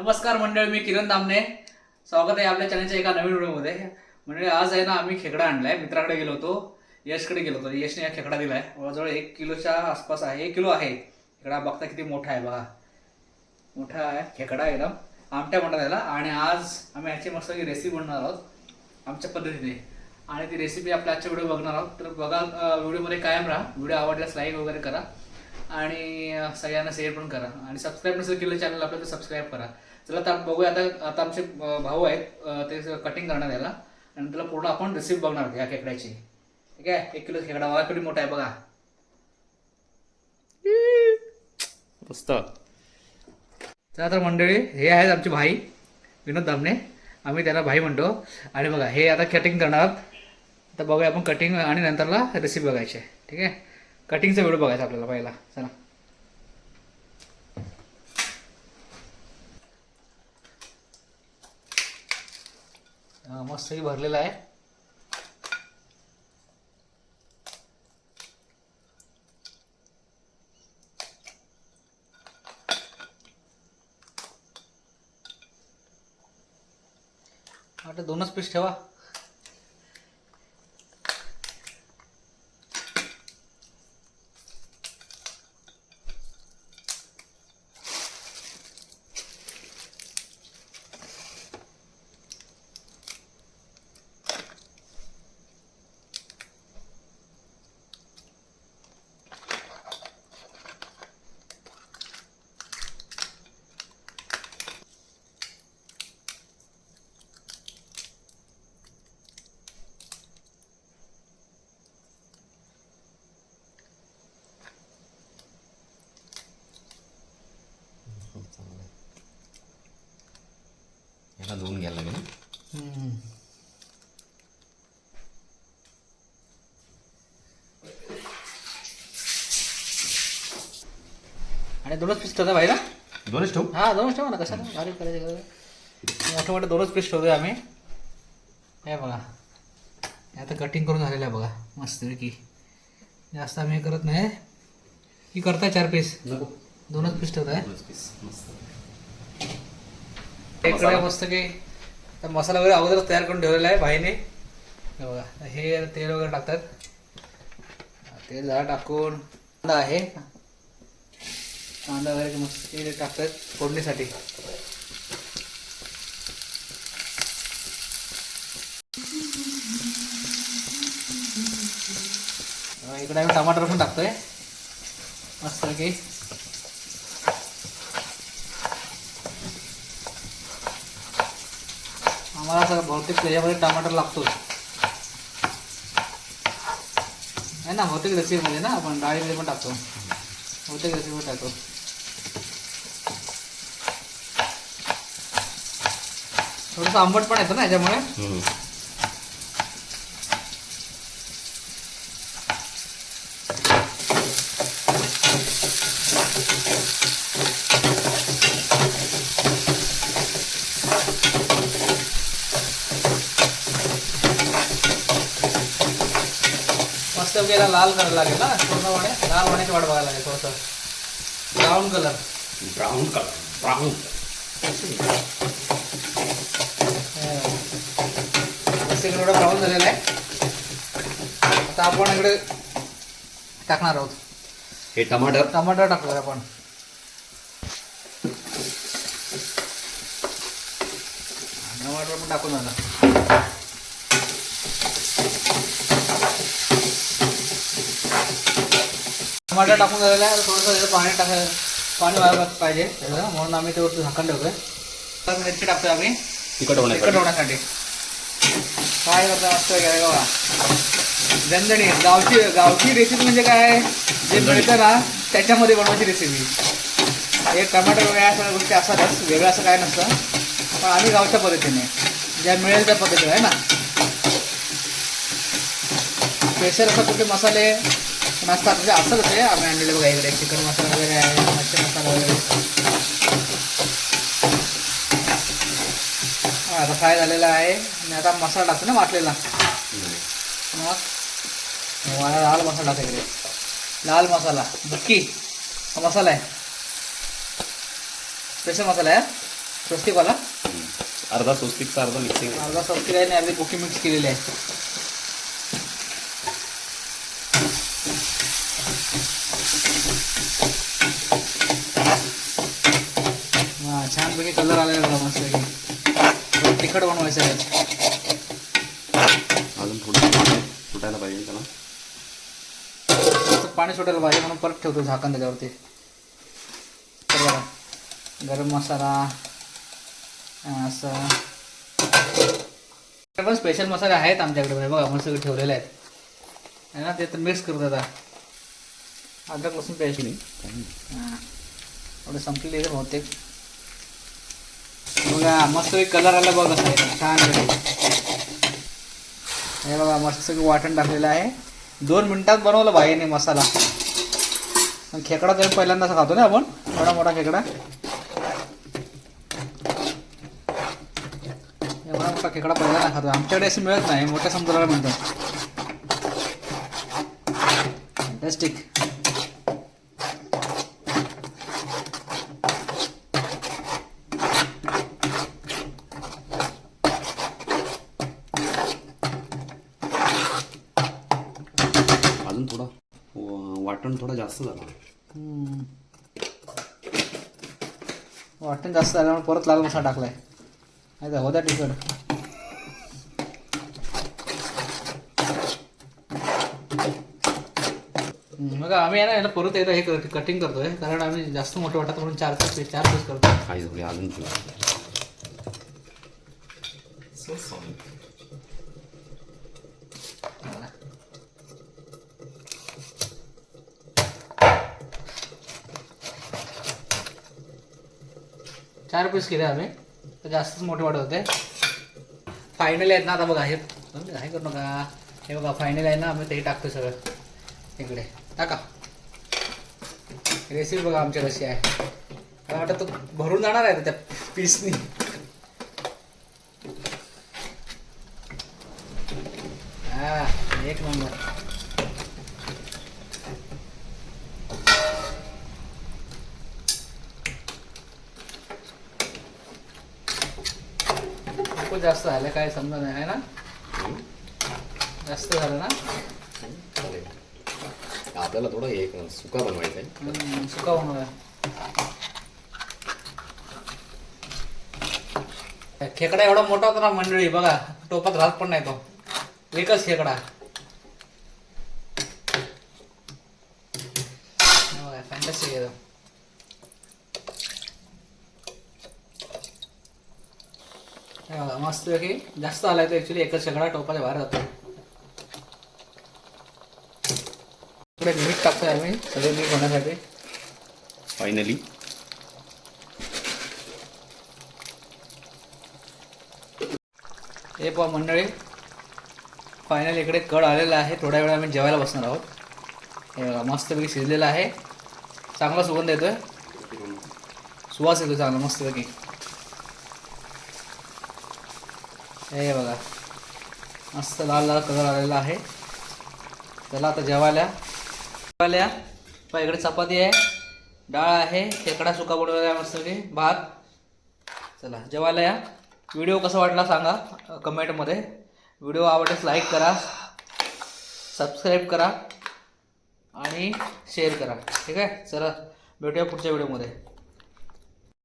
नमस्कार मंडळ मी किरण दामने स्वागत आहे आपल्या चॅनलच्या एका नवीन व्हिडिओमध्ये म्हणजे आज आहे ना आम्ही खेकडा आणलाय. मित्राकडे गेलो होतो. यशकडे गेलो होतो. यशने हा खेकडा दिलाय. जवळजवळ एक किलोच्या आसपास आहे. एक किलो आहे. खेकडा बघता किती मोठा आहे बघा. मोठा आहे. खेकडा एकदम. आमट्या म्हणतात त्याला. आणि आज आम्ही याची मस्त रेसिपी बनणार आहोत. आमच्या पद्धतीने. आणि ती रेसिपी आपल्या आजच्या व्हिडिओ बघणार आहोत. तर बघा व्हिडिओमध्ये कायम राहा. व्हिडिओ आवडल्यास लाईक वगैरे करा. आणि सगळ्यांना शेअर पण करा. आणि सबस्क्राईब नसेल केलं चॅनल आपलं तर सबस्क्राईब करा. चला तर बघूया. आता आता आमचे भाऊ आहेत. ते कटिंग करणार याला. आणि त्याला पूर्ण आपण रेसिपी बघणार या खेकड्याची. ठीक आहे? एक किलो खेकडा. बघा किती मोठा आहे बघा. मस्त. चला तर मंडळी हे आहेत आमचे भाई विनोद दामणे. आम्ही त्याला भाई म्हणतो. आणि बघा हे आता कटिंग करणार आहोत. तर बघूया आपण कटिंग आणि नंतरला रेसिपी बघायची. ठीक आहे? कटिंगचा व्हिडिओ बघायचा आपल्याला पहिला. चला. मस्तही भरलेला आहे. वाटतं दोनच पीस ठेवा. याला धुवून घ्यायला लागेल. आणि दोनच पीस ठेवता भाई ना दोनच ठेवू? हा दोनच ठेवा ना कशाला? बारीक करायचे मोठे मोठे दोनच पीस ठेवतोय आम्ही. हे बघा. आता कटिंग करून झालेलं आहे बघा. मस्त की जास्त आम्ही करत नाही. की करताय चार पीस नको. दोनच पीस ठेवताय. दोनच piece. मस्त. इकडे मस्त की मसाला वगैरे अगोदरच तयार करून ठेवलेला आहे भाईने. हे बघा हे तेल वगैरे टाकतात. तेल जरा टाकून कांदा आहे. कांदा वगैरे मस्त ते टाकतात फोडणीसाठी. इकडे आम्ही टमाटर पण टाकतोय. मस्त की. आम्हाला असं बहुतेक त्याच्यामध्ये टमाटर लागतोच. आहे ना बहुतेक रेसिपीमध्ये ना आपण डाळीमध्ये पण टाकतो. बहुतेक रेसिपीमध्ये टाकतो. थोडंसं आंबट पण येतं ना याच्यामुळे? गेला लाल करायला लागेल ना? पूर्णपणे लाल होण्याची वाट बघायला लागेल थोडंसं. Brown colour brown colour brown एवढं ब्राऊन झालेलं आहे. आता आपण इकडे टाकणार आहोत. हे टमाटर. टमाटर टाकणार आपण. टमाटर पण टाकून झालं. टमाटर टाकून झालेलं आहे. थोडंसं त्याचं पाणी टाकाय पाणी व्हायला पाहिजे त्याचं. म्हणून आम्ही त्यावरती झाकण ठेवतोय. तर मिरची टाकतोय आम्ही. तिखट तिखट होण्यासाठी. काय करता मस्त वगैरे बघा? झणझणी गावची गावची रेसिपी म्हणजे काय जे मिळतं ना त्याच्यामध्ये बनवायची रेसिपी हे टमाटर वगैरे या सगळ्या गोष्टी असतातच. वेगळं असं काय नसतं. पण आम्ही गावच्या पद्धतीने. ज्या मिळेल त्या पद्धतीने आहे ना? स्पेशल असं कुठले मसाले नसतात म्हणजे असंच आहे आम्ही आणलेले बघा इकडे. चिकन मसाला वगैरे आहे मच्छी मसाला वगैरे. आता फ्राय झालेला आहे. आणि आता मसाला टाकतो ना वाटलेला. मग? मला लाल मसाला टाका इकडे लाल मसाला. बुक्की. हा मसाला आहे. स्पेशल मसाला आहे. स्वस्तिकवाला अर्धा स्वस्तिकचा अर्धा मिक्सिंग अर्धा स्वस्तिक आहे आणि अर्धी कोकी मिक्स केलेली आहे हा छानपैकी कलर आलेला बघा मस्त आहे अजून थोडं पाणी फुटायला पाहिजे त्याला. पाणी सुटायला पाहिजे म्हणून परत ठेवतो झाकण त्याच्यावरती. बघा गरम मसाला असं. पण स्पेशल मसाले आहेत आमच्याकडे बघा मस्त सगळे ठेवलेले आहेत. है ना ते तर मिक्स करतो आता. अद्रक लसूण पेस्ट हां. एवढे संपलेले बहुतेक. बघा मस्त कलर आला बघा छान हे बघा मस्त सगळं वाटण टाकलेलं आहे. दोन मिनिटात बनवलं बाईने मसाला. खेकडा तर पहिल्यांदाच खातो ना आपण? थोडा मोठा खेकडा. एवढा मोठा खेकडा पहिल्यांदा खातो. आमच्याकडे असं मिळत नाही मोठ्या समुद्राला म्हणतात फॅन्टॅस्टिक अजून थोडा व- वाटण थोडं जास्त झालं. वाटण जास्त झाल्यामुळे परत लाल मसाला टाकलाय. नाही तर होता तिखट. हम्म, बघा आम्ही आहे ना याला परत एकदा हे कटिंग करतोय. कारण आम्ही जास्त मोठं वाटत म्हणून चार पाच पीस चार पीस करतो काही अजून चार पीस केले आम्ही. तर जास्तच मोठे वाटत होते. फायनल आहेत ना आता बघा हे काय करू नका हे बघा फायनल आहे ना आम्ही ते टाकतो सगळं. इकडे. टाका. रेसिपी बघा आमच्या कशी आहे. मला वाटतं तो भरून जाणार आहे त्या पीसनी हा एक नंबर खूपच जास्त झालं काय समजा नाही आहे ना? जास्त झालं ना? आपल्याला थोडं हे सुका बनवायचं आहे. सुका होणार खेकडा एवढा मोठा होता ना मंडळी बघा टोपात राहत पण नाही तो. एकच खेकडा. एकदम हे बघा, मस्त की जास्त आलाय तो ऍक्च्युली एकच खेकडा टोपाच्या बाहेर जातो इकडे मीठ टाकतोय आम्ही सगळे मीठ होण्यासाठी. फायनली हे पहा मंडळी फायनल इकडे कड आलेला आहे. थोड्या वेळा आम्ही जेवायला बसणार आहोत. हे बघा मस्तपैकी शिजलेलं आहे. चांगला सुगंध येतोय. सुवास येतो चांगला मस्तपैकी. हे बघा. मस्त लाल लाल कलर आलेला आहे. चला आता जेवायला. जेवायला. पहा इकडे चपाती आहे डाळ आहे खेकडा सुका बनवलेला आहे मस्तपैकी भात. चला जेवायला या. व्हिडिओ कसा वाटला सांगा कमेंटमध्ये व्हिडिओ आवडल्यास लाईक करा. सबस्क्राईब करा. आणि शेअर करा. ठीक आहे? चला भेटूया पुढच्या व्हिडिओमध्ये.